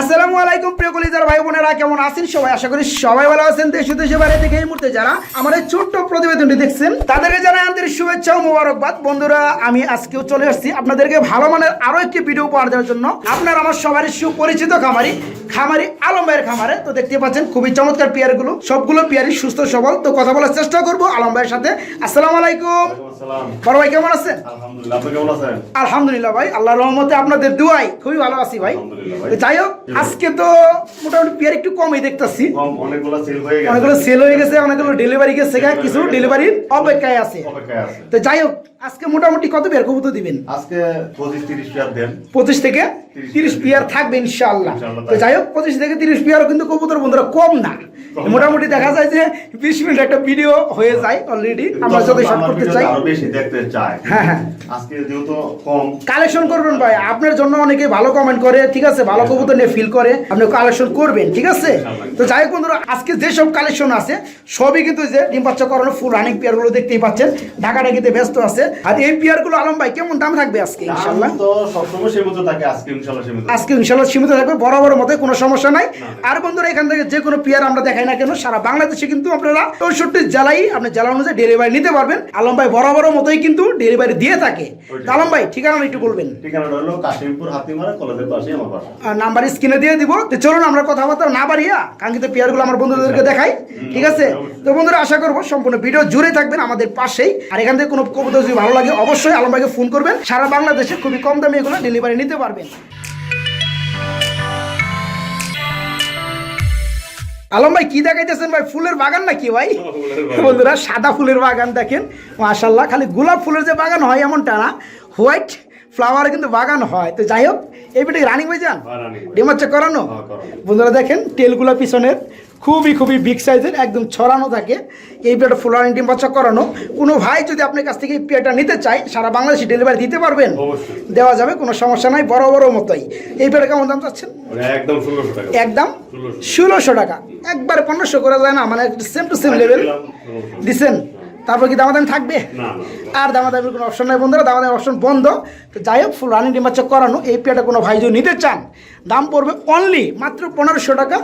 আসসালামু আলাইকুম প্রিয় কলিজার ভাই বোনেরা কেমন আছেন সবাই? আশা করি সবাই ভালো আছেন। দেশ দেশে বাইরে থেকে এই মুহূর্তে যারা আমার এই ছোট্ট প্রতিবেদনটি দেখছেন তাদেরকে জানাই আন্তরিক শুভেচ্ছা ও মোবারকবাদ। বন্ধুরা আমি আজকেও চলে আসছি আপনাদেরকে ভালো মানের আরও একটি ভিডিও উপহার দেওয়ার জন্য। আপনার আমার সবারই সুপরিচিত খামারি খামারি আলম ভাইয়ের খামারে। তো দেখতে পাচ্ছেন খুবই চমৎকার পেয়ারগুলো। সবগুলো পেয়ারই সুস্থ সবল। তো কথা বলার চেষ্টা করব আলম ভাইয়ের সাথে। আসসালামু আলাইকুম। বড় ভাই কেমন আছেন? আলহামদুলিল্লাহ ভাই আল্লাহ রহমতে আপনাদের দুয়াই। খুবই ভালো আছি ভাই। যাই হোক আজকে তো মোটামুটি পেয়ার একটু কমই দেখতেছি। অনেকগুলো সেল হয়ে গেছে। অনেকগুলো সেল হয়ে গেছে অনেকগুলো ডেলিভারি গেছে কিছু ডেলিভারির অপেক্ষায় আছে। অপেক্ষায় আছে। তো যাই হোক আজকে মোটামুটি কত পেয়ার কবুতর দিবেন? আজকে পঁচিশ তিরিশ পেয়ার দেন। পঁচিশ থেকে তিরিশ পেয়ার থাকবে ইনশাআল্লাহ। ইনশাআল্লাহ তো যাই হোক পঁচিশ থেকে তিরিশ পেয়ারও কিন্তু কবুতর বন্ধুরা কম না। মোটামুটি দেখা যায় যে বিশ মিনিট একটা ভিডিও হয়ে যায় অলরেডি আমরা যদি শর্ট করতে চাই। আরও বেশি দেখতে চায় হ্যাঁ হ্যাঁ। আজকে যেহেতু কম। কালেকশন করবেন ভাই। আপনার জন্য অনেকে ভালো কমেন্ট করে ঠিক আছে? ভালো কবুতর নিয়ে ফিল করে আপনি কালেকশন করবেন ঠিক আছে? তো যাই হোক বন্ধুরা আজকে যেসব কালেকশন আছে সবই কিন্তু যে ডিম বাচ্চা করানো ফুল রানিং পেয়ারগুলো দেখতেই পাচ্ছেন। ঢাকা ঢাকিতে ব্যস্ত আছে। আর এই পেয়ারগুলো আলম ভাই কেমন দাম থাকবে আজকে ইনশাল্লাহ? তো সবসময় সীমিত থাকে আজকে সীমিত আজকে ইনশাল্লাহ সীমিত থাকবে বড় বড় মতো কোনো সমস্যা নাই। আর বন্ধুরা এখান থেকে যে কোনো পেয়ার আমরা দেখাই না কেন সারা বাংলাদেশে কিন্তু আপনারা চৌষট্টি আপনি জেলা অনুযায়ী ডেলিভারি নিতে পারবেন। আলম ভাই বড় বড় মতোই কিন্তু ডেলিভারি দিয়ে থাকে। আলম ভাই ঠিকানা একটু বলবেন। ঠিকানাটা হলো কাশিমপুর হাতিমারা কলেজের পাশে আমার বাসা। নাম্বার স্ক্রিনে দিয়ে দিব। তো চলুন আমরা কথাবার্তা না বাড়িয়া কাঙ্ক্ষিত পেয়ারগুলো আমার বন্ধুদেরকে দেখাই ঠিক আছে? তো বন্ধুরা আশা করব সম্পূর্ণ ভিডিও জুড়ে থাকবেন আমাদের পাশেই। আর এখান থেকে কোনো কবিতা ভালো লাগে অবশ্যই আলম ভাইকে ফোন করবেন। সারা বাংলাদেশে খুবই কম দামে এগুলো ডেলিভারি নিতে পারবেন। আলম ভাই কি দেখাইতেছেন ভাই? ফুলের বাগান নাকি ভাই? বন্ধুরা সাদা ফুলের বাগান দেখেন মাশাল্লাহ খালি গোলাপ ফুলের যে বাগান হয় এমনটা না। হোয়াইট ফ্লাওয়ার কিন্তু বাগান হয়। তো যাই হোক এই পেটে রানিং ভাই যান হ্যাঁ, ডিম হচ্ছে করানো? হ্যাঁ, বন্ধুরা দেখেন তেলগুলো পিছনের খুবই খুবই বিগ সাইজের একদম ছড়ানো থাকে। এই পেয়ারটা ফুল রানিং ডিম বাচ্চা করানো। কোনো ভাই যদি আপনার কাছ থেকে এই পেয়ারটা নিতে চায় সারা বাংলাদেশে ডেলিভারি দিতে পারবেন? দেওয়া যাবে কোনো সমস্যা নাই বড় বড় মতোই। এই পেয়ারটা কেমন দাম চাচ্ছেন? মানে একদম ষোলোশো টাকা। একদম ষোলোশো। টাকা। একবারে পনেরোশো করা যায় না মানে সেম টু সেম লেভেল দিচ্ছেন তারপর কি দামাদামি থাকবে? আর দামাদামির কোনো অপশন নাই বন্ধুরা দামাদামি অপশন বন্ধ। তো যাই হোক ফুল রানিং ডিম্বাচ্চা করানো এই পেয়ারটা কোনো ভাই যদি নিতে চান দাম পড়বে অনলি মাত্র পনেরোশো টাকা।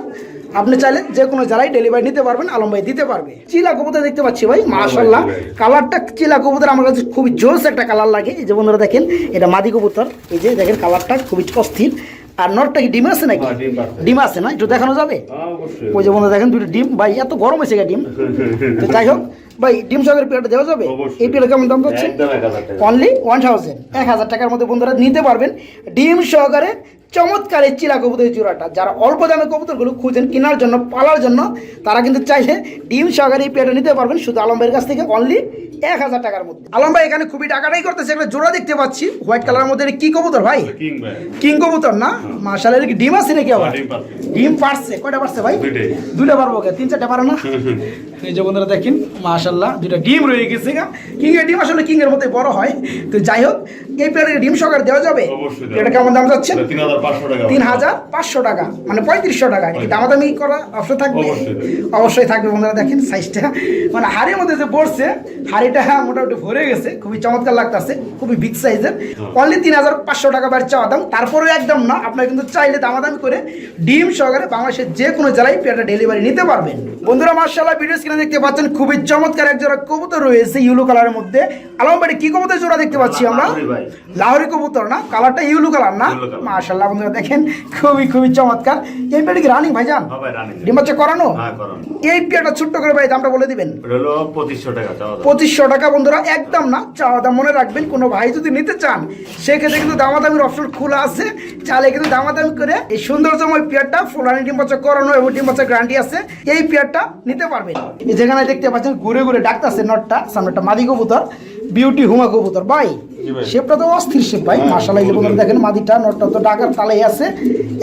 আপনি চাইলে যে কোনো জেলায় ডেলিভারি নিতে পারবেন আলম ভাই দিতে পারবে। চিলা কবুতর দেখতে পাচ্ছি ভাই মাশাল্লাহ কালারটা চিলা কবুতর আমার কাছে খুবই জোস একটা কালার লাগে। এই যে বন্ধুরা দেখেন এটা মাদি কবুতর। এই যে দেখেন কালারটা খুবই অস্থির। আর নটটা কি ডিম আছে নাকি? হ্যাঁ, ডিম আছে। না? একটু দেখানো যাবে? ওই যে বন্ধু দেখেন দুটো ডিম। ভাই এত গরম হয়েছে গা ডিম। তো যাই হোক ভাই ডিম সকের প্লেটটা দেওয়া যাবে। এই প্লেটের কেমন দাম টাকা। অনলি ওয়ান থাউজেন্ড এক হাজার টাকার মধ্যে বন্ধুরা নিতে পারবেন। ডিম সহকারে চমৎকার এই চিলা কবুতর জোড়াটা। যারা অল্প দামে কবুতরগুলো খুঁজেন কেনার জন্য পালার জন্য তারা কিন্তু চাইলে ডিম সহকারে এই পেয়ারটা নিতে পারবেন। শুধু আলম ভাইয়ের কাছ থেকে অনলি এক হাজার টাকার মধ্যে। আলম ভাই এখানে খুবই টাকাটাই করতেছে। একটা জোড়া দেখতে পাচ্ছি। হোয়াইট কালারের মধ্যে কি কবুতর ভাই? কিং কবুতর না? মার্শাল এর কি ডিম আছে নাকি আবার? হ্যাঁ, ডিম পারছে। কয়টা পারছে ভাই। দুইটা পারব তিন চারটা পারে না? এই যে বন্ধুরা দেখেন মাশাল্লাহ দুইটা ডিম রয়ে গেছে গা। কিং এর ডিম আসলে কিং এর মতোই বড় হয়। তো যাই হোক এই প্লেয়ারের ডিম সকার দেওয়া যাবে? এটা কেমন দাম যাচ্ছে? তিন হাজার পাঁচশো টাকা মানে পঁয়ত্রিশশো টাকা। কি দামাদামি করা অবশ্যই থাকবে। অবশ্যই থাকবে। বন্ধুরা দেখেন সাইজটা মানে হাড়ির মধ্যে যে পড়ছে হাড়িটা মোটামুটি ভরে গেছে খুবই চমৎকার লাগতেছে খুবই বিগ সাইজের অনলি তিন হাজার পাঁচশো টাকা বার চাওয়া দাম। তারপরেও একদম না আপনার কিন্তু চাইলে দামাদামি করে ডিম সহকারে বাংলাদেশের যে কোনো জেলায় পেয়ারটা ডেলিভারি নিতে পারবেন। বন্ধুরা মার্শাল্লাহ ভিডিও স্ক্রিনে দেখতে পাচ্ছেন খুবই চমৎকার এক জোড়া কবুতর রয়েছে ইউলো কালারের মধ্যে। আলমবাড়ি কি কবুতর জোড়া দেখতে পাচ্ছি আমরা? লাহোরি কবুতর না? কালারটা ইউলো কালার না। মার্শাল্লাহ বন্ধুরা দেখেন খুবই খুবই চমৎকার। এই পেয়ারটা কি রানিং ভাইজান? হ্যাঁ ভাই রানিং ডিম বাচ্চা করানো? হ্যাঁ করানো। এই পেয়ারটা ছোট্ট করে ভাই দামটা বলে দিবেন। এটা হলো পঁচিশশো টাকা বন্ধুরা একদম না চাওয়া দাম মনে রাখবেন। কোনো ভাই যদি নিতে চান সেক্ষেত্রে কিন্তু দামাদামির অপশন খোলা আছে। চালে কিন্তু দামাদামি করে এই সৌন্দর্যময় পেয়ারটা ফুলানি ডিম বাচ্চা করানো এবং ডিম বাচ্চা গ্যারান্টি আছে। এই পেয়ারটা নিতে পারবেন। এই যেখানে দেখতে পাচ্ছেন ঘুরে ঘুরে ডাকতেছে নটটা সামনে একটা মাদি কবুতর। বিউটি হুমা কবুতর ভাই। শেপটা তো অস্থির শেপ ভাই। মাসালাই মার্শাল্লাহ যে বন্ধুরা দেখেন মাদিটা নটটা তো ডাকার তালাই আছে।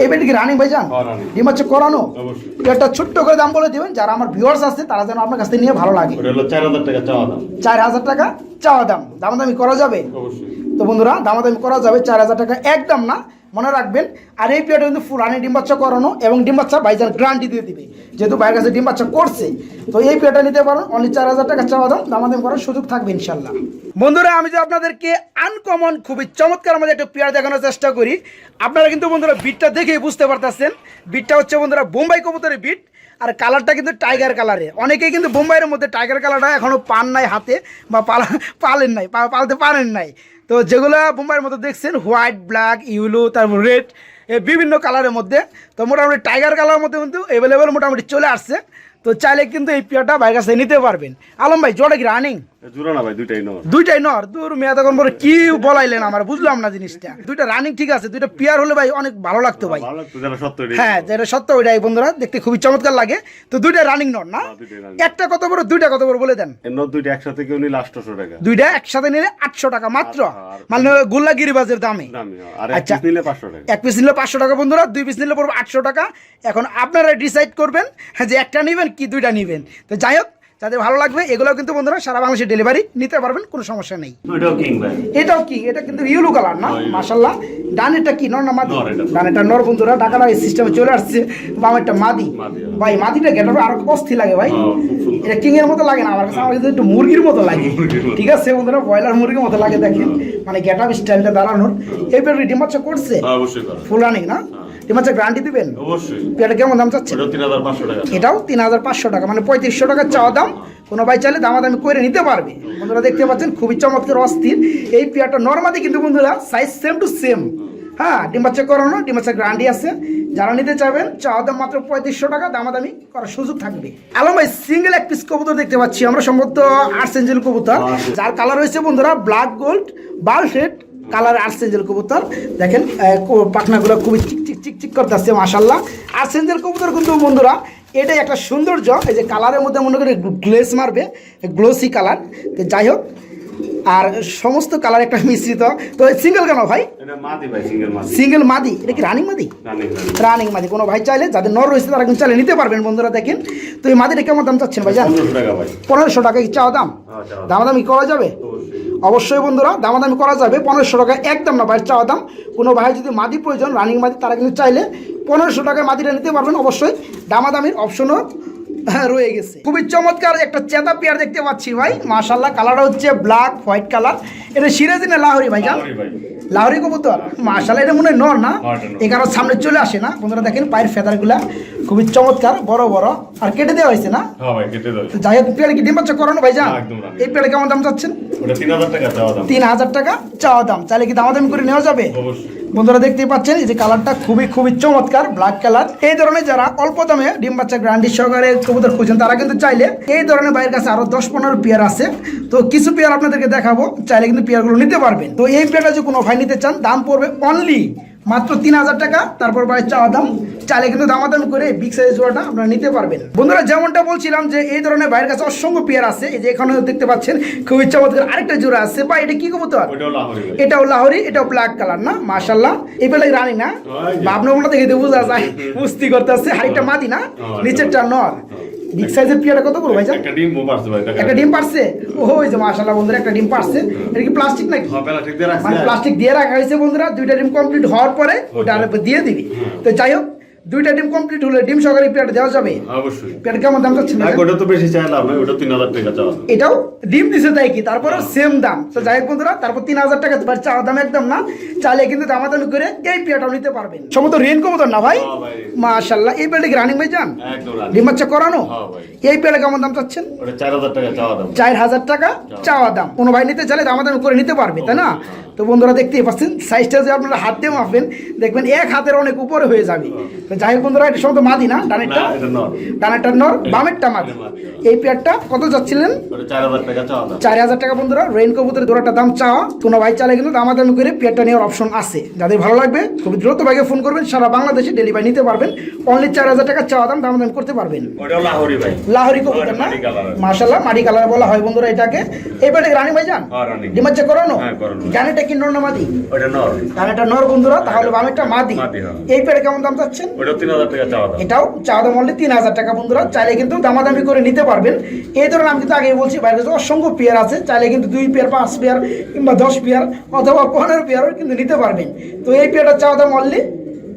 এবার কি রানিং ভাই যান হ্যাঁ, ডিম হচ্ছে করানো। অবশ্যই। একটা ছোট্ট করে দাম বলে দিবেন যারা আমার ভিউয়ার্স আছে তারা যেন আপনার কাছ থেকে নিয়ে ভালো লাগে। চার হাজার টাকা চাওয়া দাম। চার হাজার টাকা চাওয়া দাম। দামাদামি করা যাবে? অবশ্যই। তো বন্ধুরা দামাদামি করা যাবে চার হাজার টাকা। একদম না মনে রাখবেন। আর এই পেয়ারটা কিন্তু ফুলানি ডিম বাচ্চা করানো এবং ডিম বাচ্চা বাইজান গ্যারান্টি দিয়ে দিবে। যেহেতু বাইরের কাছে ডিম বাচ্চা করছে, তো এই পেয়ারটা নিতে পারেন। অনলি চার হাজার টাকা চাওয়া দাম, দামাদাম করার সুযোগ থাকবে ইনশাল্লাহ। বন্ধুরা, আমি যে আপনাদেরকে আনকমন খুবই চমৎকার আমাদের একটা পেয়ার দেখানোর চেষ্টা করি। আপনারা কিন্তু বন্ধুরা বিটটা দেখেই বুঝতে পারতেছেন। বিটটা হচ্ছে বন্ধুরা বোম্বাই কবুতরের বিট আর কালারটা কিন্তু টাইগার কালারে অনেকেই কিন্তু বোম্বাইয়ের মধ্যে টাইগার কালারটা এখনও পান নাই হাতে, বা পালা পালেন নাই পালতে পারেন নাই। তো যেগুলো বোম্বাইয়ের মধ্যে দেখছেন, হোয়াইট, ব্ল্যাক, ইউলো, তারপর রেড বিভিন্ন কালারের মধ্যে, তো মোটামুটি টাইগার কালারের মধ্যে কিন্তু অ্যাভেলেবেল মোটামুটি চলে আসছে। তো চাইলে কিন্তু এই পেয়ারটা বাইরের কাছে নিতে পারবেন। আলম ভাই জোটা কি রানিং দুইটাই নর। দূর মেয়া তখন পরে কি বলাইলেন আমার বুঝলাম না জিনিসটা। দুইটা রানিং ঠিক আছে দুইটা পেয়ার হলে ভাই অনেক ভালো লাগতো ভাই। ভালো লাগতো যারা সত্য হ্যাঁ যেটা সত্য ওইটাই বন্ধুরা দেখতে খুবই চমৎকার লাগে। তো দুইটা রানিং নট না? দুইটাই running। একটা কত বড় দুইটা কত বড় বলে দেন। দুইটা একসাথে কেউ নিলে আটশোশো টাকা। দুইটা একসাথে নিলে আটশো টাকা মাত্র। মানে গোল্লা গিরিবাজের দামে। দামি হয়। এক আচ্ছা। পিস নিলে পাঁচশো টাকা। এক পিস নিলে পাঁচশো টাকা বন্ধুরা দুই পিস নিলে পড়বে আটশো টাকা। এখন আপনারা ডিসাইড করবেন যে একটা নেবেন কি দুইটা নেবেন। তো যাই হোক যাদের ভালো লাগবে এগুলো কিন্তু বন্ধুরা সারা বাংলাদেশে ডেলিভারি নিতে পারবেন কোনো সমস্যা নেই। এটাও কি এটা কিন্তু ইউলো কালার না হ্যাঁ। মাশাল্লাহ ডানেরটা কি? নর না মাদি? এটা। ডানেরটা নর বন্ধুরা টাকাটা এই সিস্টেমে চলে আসছে বামেরটা মাদি। মাদি, হ্যাঁ। ভাই মাদিটা গেটার আরও অস্থির লাগে ভাই। হ্যাঁ। এটা কিং এর মতো লাগে না আমার কাছে আমার কাছে একটু মুরগির মতো লাগে। ঠিক আছে বন্ধুরা ব্রয়লার মুরগির মতো লাগে দেখেন। মানে গেটার স্টাইলটা দাঁড়ানোর। এই পেয়ারটা ডিম করছে? হ্যাঁ, অবশ্যই করো। ফুল রানিং না? বাচ্চা গ্যারান্টি দিবেন? অবশ্যই। পেয়ারটা কেমন দাম চাচ্ছে এটাও তিন হাজার পাঁচশো টাকা। মানে পঁয়ত্রিশশো টাকা চাওয়া দাম। কোনো ভাই চাইলে দামাদামি করে নিতে পারবে। বন্ধুরা দেখতে পাচ্ছেন খুবই চমৎকার অস্থির। এই পেয়ারটা নর্মালি কিন্তু বন্ধুরা সাইজ সেম টু সেম হ্যাঁ ডিম বাচ্চা করানো ডিম বাচ্চা গ্রান্ডি আছে। যারা নিতে চাবেন চাওয়া দাম মাত্র পঁয়ত্রিশশো টাকা দামাদামি করার সুযোগ থাকবে। আলম ভাই সিঙ্গেল এক পিস কবুতর দেখতে পাচ্ছি। আমরা সম্ভবত আর্টস এঞ্জেল কবুতর। যার কালার রয়েছে বন্ধুরা ব্ল্যাক গোল্ড বাল শেড কালার আর্সেঞ্জেল কবুতর। দেখেন পাখনাগুলো খুবই চিক চিক চিক চিক করতে আসছে মাসাল্লাহ আর্সেঞ্জেল কবুতর কিন্তু বন্ধুরা, এটাই একটা সৌন্দর্য, এই যে কালারের মধ্যে মনে করি গ্লেস মারবে গ্লোসি কালার। তো যাই হোক আর সমস্ত কালার একটা মিশ্রিত। তো সিঙ্গেল কেন ভাই? সিঙ্গেল মাদি এটা কি রানিং মাদি? রানিং মাদি। কোনো ভাই চাইলে যাদের নর রয়েছে তারা কিন্তু চাইলে নিতে পারবেন বন্ধুরা দেখেন। তো এই মাদিটা কেমন দাম চাচ্ছেন ভাই। জান পনেরোশো টাকা কি চাওয়া দাম? হ্যাঁ, দামাদামি করা যাবে? অবশ্যই। অবশ্যই বন্ধুরা দামাদামি করা যাবে। পনেরোশো টাকা একদম না ভাইয়ের চাওয়া দাম। কোনো ভাই যদি মাদি প্রয়োজন রানিং মাদি তারা কিন্তু চাইলে পনেরোশো টাকায় মাদিটা নিতে পারবেন। অবশ্যই দামাদামির অপশনও রয়ে গেছে। খুবই চমৎকার একটা চেতা পেয়ার দেখতে পাচ্ছি ভাই। মাশাল্লাহ কালারটা হচ্ছে ব্ল্যাক হোয়াইট কালার এটা সিরাজি না লাহরি ভাই জান? লাহোরি কবুতর। মাশাল্লাহ এটা মনে হয় নর না? এ কারণ সামনে চলে আসে না? বন্ধুরা দেখেন পায়ের ফেদারগুলা খুবই চমৎকার বড় বড়। আর কেটে দেওয়া হয়েছে না? হ্যাঁ ভাই কেটে যাই হোক পেয়ার কি ডিম বাচ্চা করানো ভাই? রানিং। এই পেয়ারে কেমন দাম চাচ্ছেন? ওটা তিন হাজার টাকা চাওয়া দাম। টাকা চাওয়া দাম। চাইলে কি দামাদামি করে নেওয়া যাবে? অবশ্যই। বন্ধুরা দেখতেই পাচ্ছেন যে কালারটা খুবই খুবই চমৎকার ব্ল্যাক কালার এই ধরনের যারা অল্প দামে ডিম বাচ্চা গ্রান্ডি সহকারে কবুতর খুঁজছেন তারা কিন্তু চাইলে এই ধরনের বাইরের কাছে আরও দশ পনেরো পেয়ার আছে। তো কিছু পেয়ার আপনাদেরকে দেখাবো চাইলে কিন্তু পেয়ারগুলো নিতে পারবেন। তো এই পেয়ারটা যদি কোনো ভাই নিতে চান দাম পড়বে অনলি মাত্র তিন হাজার টাকা তারপর ভাই চাওয়া দাম। চালে কিন্তু দামাদামি করে বিগ সাইজ জোড়াটা আপনারা নিতে পারবেন। বন্ধুরা যেমনটা বলছিলাম যে এই ধরনের বাইরের কাছে অসংখ্য পেয়ার আছে এই যে এখানে দেখতে পাচ্ছেন খুবই চমৎকার আরেকটা জোড়া আছে। বা এটা কি কবুতর? এটাও লাহরি এটাও ব্ল্যাক কালার না? মাশাল্লাহ এই বেলায় রানী না? ভাবনা দেখে বোঝা যায়। মুস্তি করতে আসছে হাড়িটা মাদি না? নিচেরটা নর। বিগ সাইজের পিয়াটা কত ভাইজান? একটা ডিম পারছে ভাই একটা ডিম পারছে? ওই যে মাশাল্লাহ বন্ধুরা একটা ডিম পারছে। এটা কি প্লাস্টিক নাকি? হ্যাঁ পেলা ঠিক দিয়ে রাখছি মানে প্লাস্টিক দিয়ে রাখা হয়েছে বন্ধুরা দুইটা ডিম কমপ্লিট হওয়ার পরে ওটা আর দিয়ে দিবি। তো যাই হোক দুইটা ডিম কমপ্লিট হলে ডিম সহকারে দেওয়া যাবে? অবশ্যই। কেমন দাম না ওটা তো বেশি চাইলাম না ওটা তিন হাজার টাকা চাওয়া। এটাও ডিম দিছে তাই কি? তারপরে সেম দাম। তো যাই হোক বন্ধুরা তারপর তিন হাজার টাকা বাট চাওয়া দাম একদম না। চাইলে কিন্তু দামাদামি করে এই পেয়াটাও নিতে পারবেন। সমস্ত রেন কবুতর না ভাই? হ্যাঁ ভাই মাশাল্লাহ এই পেয়ারটা কি রানিং ভাই যান? ডিম বাচ্চা করানো? এই পেয়ারটা কেমন দাম চাচ্ছেন? চার হাজার টাকা চাওয়া দাম। চার হাজার টাকা চাওয়া দাম। কোনো ভাই নিতে চাইলে আমাদের করে নিতে পারবে তাই না? তো বন্ধুরা দেখতেই পাচ্ছেন সাইজটা যে আপনারা হাত দিয়ে মাপবেন দেখবেন এক হাতের অনেক উপরে হয়ে যাবে। তো যাই হোক বন্ধুরা এটা সম্ভবত মাদি না? ডানেরটা? ডানেরটা নর। বামেরটা মাদি। এই পেয়ারটা কত যাচ্ছিলেন? চার হাজার টাকা দাম। বন্ধুরা রেইন কবুতরের জোড়াটা দাম চাওয়া। কোনো ভাই চালে কিন্তু দামাদামি করে পেয়ারটা নেওয়ার অপশন আছে। যাদের ভালো লাগবে খুব দ্রুত ভাগে ফোন করবেন সারা বাংলাদেশে ডেলিভারি নিতে পারবেন। অনলি চার হাজার টাকা চাওয়া দাম দাম দামাদামি করতে পারবেন। লাহরি কবুতর না? কালারের। মাটি কালার বলা হয় বন্ধুরা এটাকে। এই পেটে রানী ভাই যান হ্যাঁ, ডিমাচ্ছে করানো? হ্যাঁ, করানো। জানেটা কি নর না মাদি? ওটা নর। আর এটা নর বন্ধুরা তাহলে বামেরটা মাদি। মাদি, হ্যাঁ। এই পেয়ারে কেমন দাম চাচ্ছেন? ওটা তিন হাজার টাকা চাওয়া দাম। এটাও চা দাম অনলি তিন হাজার টাকা বন্ধুরা চাইলে কিন্তু দামাদামি করে নিতে পারবেন। এই ধরনের আমি কিন্তু আগেই বলছি বাইরে কাছে অসংখ্য পেয়ার আছে চাইলে কিন্তু দুই পেয়ার পাঁচ পেয়ার কিংবা দশ পেয়ার অথবা পনেরো পেয়ারও কিন্তু নিতে পারবেন। তো এই পেয়ারটা চা দাম অনলি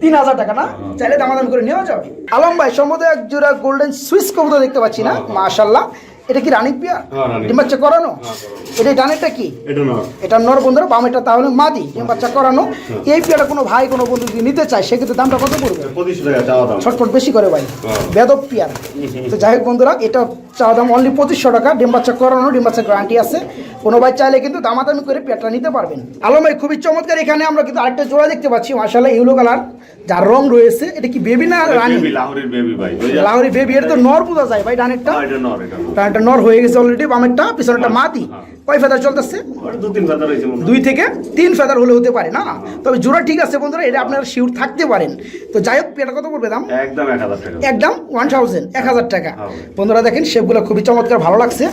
তিন হাজার টাকা না? চাইলে দামাদামি করে নেওয়া যাবে। আলম ভাই সম্ভবত এক জোড়া গোল্ডেন সুইস কবুতর দেখতে পাচ্ছি না? মাশাল্লাহ এটা কি রানী পেয়ার হ্যাঁ, রানিক। ডিম বাচ্চা করানো? হ্যাঁ, এটা ডানেরটা কি? এটা নর এটা বন্ধুরা বামেরটা তাহলে মাদি। ডিম বাচ্চা করানো। এই পেয়ারটা কোনো ভাই কোনো বন্ধু যদি নিতে চায় সেক্ষেত্রে দামটা কত পড়বে? ছটফট বেশি করে ভাই। হ্যাঁ। বেদব পিয়ার। তো যাই হোক বন্ধুরা এটা চাওয়া দাম অনলি পঁচিশশো টাকা। ডিম বাচ্চা করানো ডিম বাচ্চা গ্যারান্টি আছে। কোনো ভাই চাইলে কিন্তু দামাদামি করে পেয়ারটা নিতে পারবেন। আলম ভাই খুবই চমৎকার। এখানে আমরা কিন্তু আরেকটা জোড়া দেখতে পাচ্ছি মাসাল্লাহ ইউলো কালার। যার রং রয়েছে এটা কি বেবি না রানী? বেবি বেবি ভাই। লাহরি বেবি এটা তো নর বোঝা যায় ভাই ডানেরটা। হ্যাঁ, এটা নর হয়ে গেছে অলরেডি বামেরটা পিছনেরটা মাদি হ্যাঁ। কয় ফেদার চলতেছে? হয়েছে হয়। দুই থেকে তিন ফেদার হলে হতে পারে না? তবে জোড়া ঠিক আছে বন্ধুরা এটা আপনারা শিওর থাকতে পারেন। তো যাই হোক এটা কত পড়বে দাম? একদম এক হাজার টাকা। একদম ওয়ান থাউজেন্ড এক হাজার টাকা। হ্যাঁ। বন্ধুরা দেখেন শেপগুলো খুবই চমৎকার ভালো লাগছে।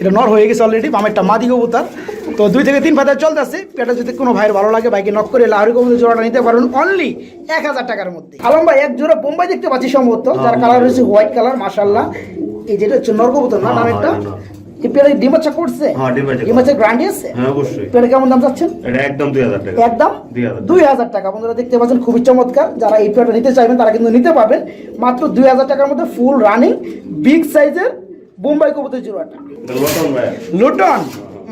এটা নর হয়ে গেছে অলরেডি বামেরটা মাদি কবুতর। তো দুই থেকে তিন ফাদার চলতেছে। পেটা যদি কোনো ভাইয়ের ভালো লাগে বাইকে নক করে লাহরি কবুতর জোড়াটা নিতে পারেন অনলি এক হাজার টাকার মধ্যে। আলম ভাই এক জোড়া বোম্বাই দেখতে পাচ্ছি সম্ভবত যার কালার হচ্ছে হোয়াইট কালার মাশাল্লাহ এই যেটা হচ্ছে নর কবুতর না হ্যাঁ, নামেরটা? হ্যাঁ, ডিম বাচ্চা করছে? হ্যাঁ, ডিম বাচ্চা ডিম বাচ্চা গ্রান্ডি আছে হ্যাঁ অবশ্যই। পেয়ারে কেমন দাম এটা একদম টাকা। একদম? দুই হাজার দুই হাজার টাকা। বন্ধুরা দেখতে পাচ্ছেন খুবই চমৎকার। যারা এই নিতে চাইবেন তারা কিন্তু নিতে পারবেন। মাত্র দুই হাজার টাকার মধ্যে ফুল রানিং বিগ সাইজের বোম্বাই কবুতর জোড়াটা ভাই লুটন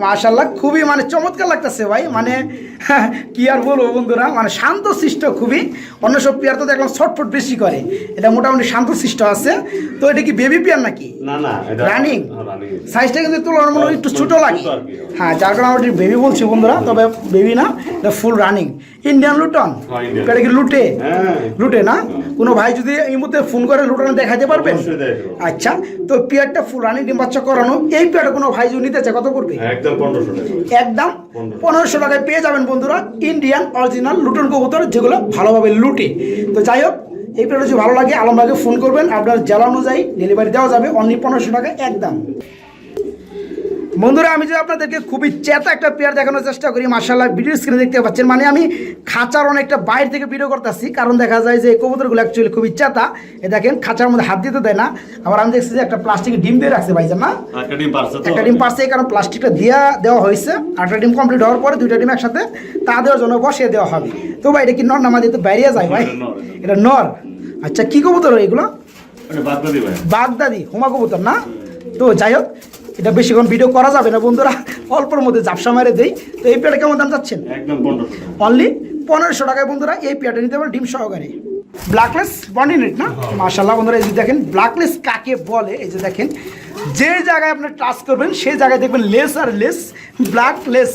মাশাল্লাহ খুবই মানে চমৎকার লাগতেছে ভাই। মানে কি আর বলব বন্ধুরা মানে শান্ত সৃষ্ট খুবই। অন্য সব পেয়ার তো দেখলাম ছটফট বেশি করে। এটা মোটামুটি শান্ত সৃষ্ট আছে। তো এটা কি বেবি পেয়ার নাকি? রানিং হ্যাঁ, সাইজটা কিন্তু তুলনামূলক একটু ছোট লাগে। হ্যাঁ যার কারণে আমরা বেবি বলছি বন্ধুরা তবে বেবি না এটা ফুল রানিং ইন্ডিয়ান লুটন হ্যাঁ, এটা কি লুটে? হ্যাঁ। লুটে না? কোনো ভাই যদি এই মুহূর্তে ফোন করে লুটনে দেখাতে পারবেন? আচ্ছা তো পেয়ারটা ফুল রানিং ডিম বাচ্চা করানো এই পেয়ারটা কোনো ভাই যদি নিতে চায় কত পড়বে? একদম পনেরোশো। টাকায় পেয়ে যাবেন বন্ধুরা ইন্ডিয়ান অরিজিনাল লুটন কবুতর যেগুলো ভালোভাবে লুটে। তো যাই হোক এই পেয়ারটা যদি ভালো লাগে আলমবাগে ফোন করবেন। আপনার জেলা অনুযায়ী ডেলিভারি দেওয়া যাবে অনলি পনেরোশো টাকা একদম। বন্ধুরা আমি যে আপনাদেরকে খুবই চেতা একটা পেয়ার দেখানোর চেষ্টা করি মার্শাল্লাহ ভিডিও স্ক্রিনে দেখতে পাচ্ছেন। মানে আমি খাঁচার অনেকটা বাইরে থেকে ভিডিও করতেছি কারণ দেখা যায় যে এই কবুতরগুলো অ্যাকচুয়ালি খুবই চেতা এ দেখেন খাঁচার মধ্যে হাত দিতে দেয় না। আবার আমি দেখছি যে একটা প্লাস্টিকের ডিম দিয়ে রাখছে ভাইজান না? একটা ডিম পারছে এই কারণ প্লাস্টিকটা দেওয়া দেওয়া হয়েছে। আটটা ডিম কমপ্লিট হওয়ার পরে দুইটা ডিম একসাথে তা দেওয়ার জন্য বসিয়ে দেওয়া হবে। তো ভাই এটা কি নর নামা দিতে বাইরে যায় ভাই। এটা নর, আচ্ছা কি কবুতর এগুলো? বাগদাদি হুমা কবুতর না? তো যাই হোক এটা বেশিক্ষণ ভিডিও করা যাবে না বন্ধুরা অল্পর মধ্যে ঝাপসা মারে দেই। তো এই পেয়ারটা কেমন দাম চাচ্ছেন? একদম অনলি পনেরোশো টাকায় বন্ধুরা এই পেয়ারটা নিতে পারেন ডিম সহকারে। ব্ল্যাকলেস বন্ডিনেট না? মাশাল্লাহ বন্ধুরা এই যে দেখেন ব্ল্যাকলেস কাকে বলে এই যে দেখেন যে জায়গায় আপনি টাচ করবেন সেই জায়গায় দেখবেন লেস আর লেস ব্ল্যাকলেস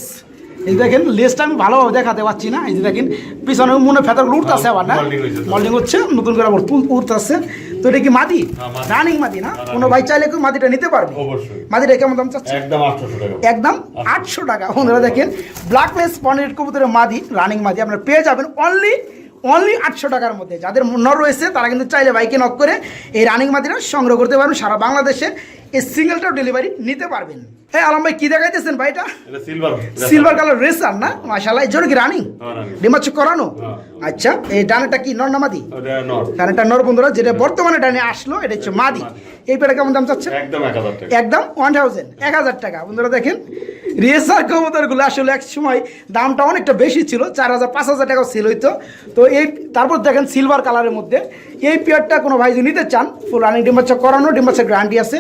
এই যে দেখেন লেসটা আমি ভালোভাবে দেখাতে পারছি না। এই যে দেখেন পিছনে মনে ফেতার উঠতেছে আবার না? মল্ডিং হচ্ছে নতুন করে আবার উঠতেছে তো এটা কি মাদি? হ্যাঁ। রানিং মাদি না? কোনো ভাই চাইলে কেউ মাদিটা নিতে পারবে। মাদিটা কেমন দাম চাচ্ছে একদম আটশো টাকা। ওনারা দেখেন ব্ল্যাকলেস পনেট কবুতরের মাদি রানিং মাদি আপনারা পেয়ে যাবেন অনলি অনলি আটশো টাকার মধ্যে। যাদের নর রয়েছে তারা কিন্তু চাইলে বাইকে নক করে এই রানিং মাদিরা সংগ্রহ করতে পারবেন সারা বাংলাদেশে এই সিঙ্গেলটাও ডেলিভারি নিতে পারবেন। হ্যাঁ আলম ভাই কি দেখাইতেছেন ভাইটা? এটা সিলভার সিলভার কালার রেসার না? মাশাল্লাহ এই জন্য কি রানিং? running। করানো। আচ্ছা এই ডানাটা কি নর না মাদি? ওটা নর। বন্ধুরা যেটা বর্তমানে ডানে আসলো এটা হচ্ছে মাদি। এই পেটা কেমন দাম চাচ্ছে একদম টাকা। ওয়ান থাউজেন্ড এক হাজার টাকা। বন্ধুরা দেখেন রেসার কবুতরগুলো আসলে এক সময় দামটা অনেকটা বেশি ছিল চার হাজার পাঁচ হাজার টাকাও সেল হইতো। তো এই তারপর দেখেন সিলভার কালারের মধ্যে এই পেয়ারটা কোনো ভাই যদি নিতে চান ফুল রানিং ডিম্বাচ্চা করানো ডিম্বাচ্চা গ্যারান্টি আছে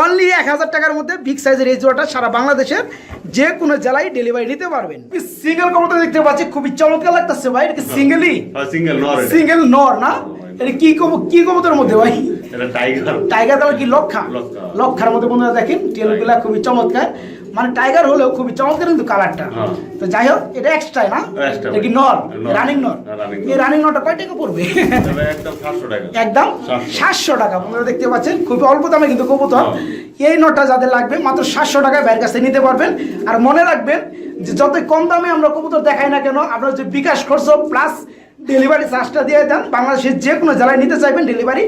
অনলি এক হাজার টাকার মধ্যে বিগ সাইজের এই জোড়াটা সারা বাংলাদেশের যে কোনো জেলায় ডেলিভারি নিতে পারবেন। সিঙ্গেল কবুতর দেখতে পাচ্ছি খুবই চমৎকার লাগতেছে ভাই এটা সিঙ্গেলই হ্যাঁ সিঙ্গেল নর সিঙ্গেল নর না? এটা কি কম কি কবুতরের মধ্যে ভাই? এটা টাইগার টাইগার কালার কি লক্ষ্য লক্ষা। লক্ষার মধ্যে বন্ধুরা দেখেন টেলগুলা খুবই চমৎকার। মানে টাইগার হলেও খুবই চমৎকার কিন্তু কালারটা হ্যাঁ। তো যাই হোক এটা এক্সট্রা না? Extra এটা কি নর। রানিং নর এই রানিং নরটা কয় টাকা পড়বে? একদম সাতশো টাকা। আপনারা দেখতে পাচ্ছেন? খুবই অল্প দামে কিন্তু কবুতর। হ্যাঁ। এই নটটা যাদের লাগবে মাত্র সাতশো টাকায় বাইরের কাছে নিতে পারবেন। আর মনে রাখবেন যে যতই কম দামে আমরা কবুতর দেখাই না কেন আপনার যে বিকাশ খরচ প্লাস ডেলিভারি চার্জটা দিয়ে দেন বাংলাদেশের যে কোনো জেলায় নিতে চাইবেন ডেলিভারি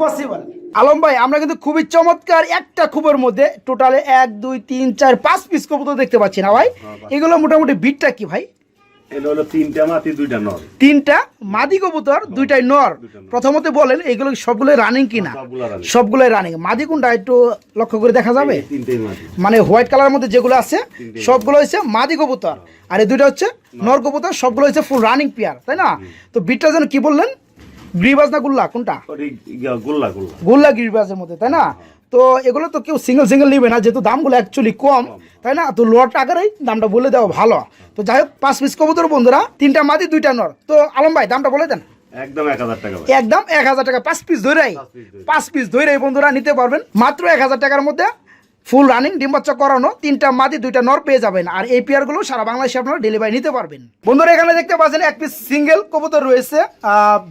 পসিবল আলম ভাই আমরা কিন্তু খুবই চমৎকার একটা খুবের মধ্যে টোটালে এক দুই তিন চার পাঁচ পিস কবুতর দেখতে পাচ্ছি না ভাই। এগুলো মোটামুটি বিটটা কি ভাই? তিনটা দুইটা নর। তিনটা মাদি কবুতর দুইটাই নর। প্রথমত বলেন এগুলো রানিং কিনা? সবগুলা রানিং। সবগুলোই রানিং মাদি কোনটা একটু লক্ষ্য করে দেখা যাবে? মানে হোয়াইট কালারের মধ্যে যেগুলো আছে সবগুলো হচ্ছে মাদি কবুতর। আর এই দুইটা হচ্ছে নর। কবুতর সবগুলো হচ্ছে ফুল রানিং পেয়ার তাই না? তো বিটটা যেন কি বললেন? গ্রিবাজ না গুল্লা কোনটা? গুল্লা গোল্লা গোল্লা। গোল্লা গিরিবাজের মধ্যে তাই না? তো এগুলো তো কেউ সিঙ্গেল সিঙ্গেল নিবে না যেহেতু দামগুলো অ্যাকচুয়ালি কম তাই না? তো লোয়ার টাকারই দামটা বলে দেওয়া ভালো। তো যাই হোক পাঁচ পিস কবুতর বন্ধুরা তিনটা মাদি দুইটা নর। তো আলম ভাই দামটা বলে দেন। একদম এক হাজার টাকা একদম এক হাজার টাকা পাঁচ পিস ধরেই ধরে। পাঁচ পিস ধরেই বন্ধুরা নিতে পারবেন। মাত্র এক হাজার টাকার মধ্যে ফুল রানিং ডিম বাচ্চা করানো তিনটা মাদি দুইটা নর পেয়ে যাবেন। আর এই পেয়ারগুলো সারা বাংলাদেশে আপনারা ডেলিভারি নিতে পারবেন। বন্ধুরা এখানে দেখতে পাচ্ছেন এক পিস সিঙ্গেল কবুতর রয়েছে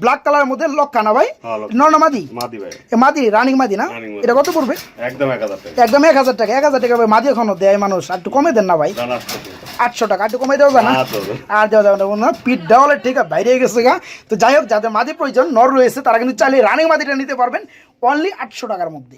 ব্ল্যাক কালারের মধ্যে লক্ষানা ভাই। হ্যাঁ। নর না মাদি? মাটি ভাই। এ মাদি রানিং মাদি না? এটা কত পড়বে? একদম এক হাজার টাকা। একদম এক হাজার টাকা এক হাজার টাকা ভাই মাদি এখনও দেয় মানুষ। আর একটু কমে দেন না ভাই। জানার সাথে আটশো টাকা। আর একটু কমে দেওয়া যায় না। আর দেওয়া যাবে না বন্ধুরা পিঠ দেওয়ালে ঠিক আছে বাইরে গেছে গা। তো যাই হোক যাদের মাদি প্রয়োজন নর রয়েছে তারা কিন্তু চাইলে রানিং মাদিটা নিতে পারবেন। অনলি আটশো টাকার মধ্যে।